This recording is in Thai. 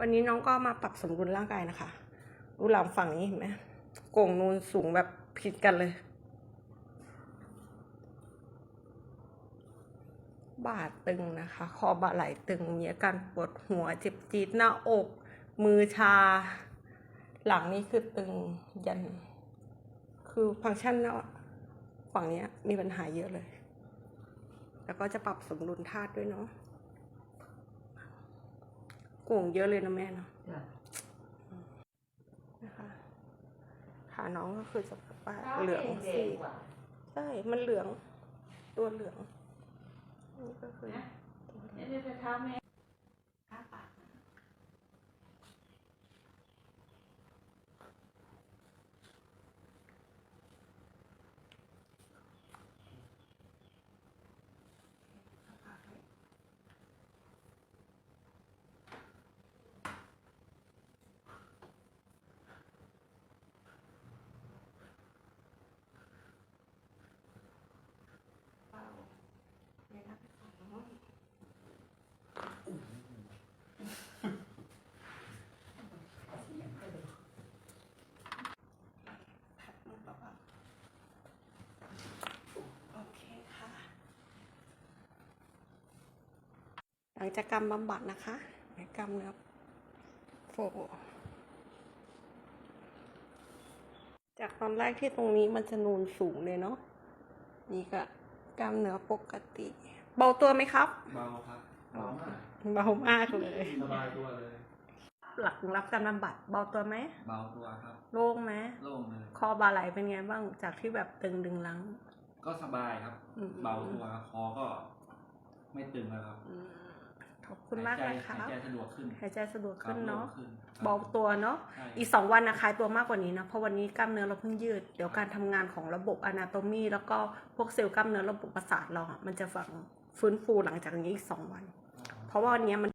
วันนี้น้องก็มาปรับสมดุลร่างกายนะคะ ดูหลังฝั่งนี้เห็นไหมโก่งนูนสูงแบบผิดกันเลยบ่าตึงนะคะ คอบ่าไหล่ตึง มีอาการปวดหัวเจ็บจี๊ดหน้าอก มือชา หลังนี้คือตึงยัน คือฟังก์ชันเนาะฝั่งนี้มีปัญหาเยอะเลย แล้วก็จะปรับสมดุลธาตุด้วยเนาะ โก่งเยอะเลยนะแม่เนาะจ้ะนะคะขาน้องก็คือจะแบบว่าเท้าเหลืองแดสีงกว่าใช่ มันเหลือง ตัวเหลือง นี่ก็คือนะตัวเหลืเนี่อยง เดี๋ยวจะเท้าแม่ข้าปากนะ เป้าไม่รับไปฝั่งโน้นพัดมือเบาๆโอเคค่ะ หลังจากกรรมบำบัดนะคะในกรรมเนื้อโฟจากตอนแรกที่ตรงนี้มันจะนูนสูงเลยเนาะนี่ก็กล้ามเนื้อปกติ เบาตัวไหมครับ เบาครับ เบามาก เบามากเลย สบายตัวเลย หลักรับการบำบัดเบาตัวไหม เบาตัวครับ โล่งไหมโล่งเลย คอบาไหลเป็นไงบ้าง จากที่แบบตึงดึงลัง ก็สบายครับอืมเบาตัวครับคอก็ไม่ตึงแล้วครับอืมขอบ คุณมากหเลยใจครัหายบใจสะดวกขึ้นหายใจสะดวกครับขึ้นเนาะโล่งขึ้นครับเบาตัวเนาะใช่อีกสองวันนะคลายตัวมากกว่านี้นะเพราะวันนี้กล้ามเนื้อเราเพิ่งยืด เดี๋ยวการทำงานของระบบอนาโตมีแล้วก็พวกเซลล์กล้ามเนื้อระบบประสาทเราอะมันจะฝังฟื้นฟูหลังจากนี้อีกสองวัน เพราะว่าวันนี้มัน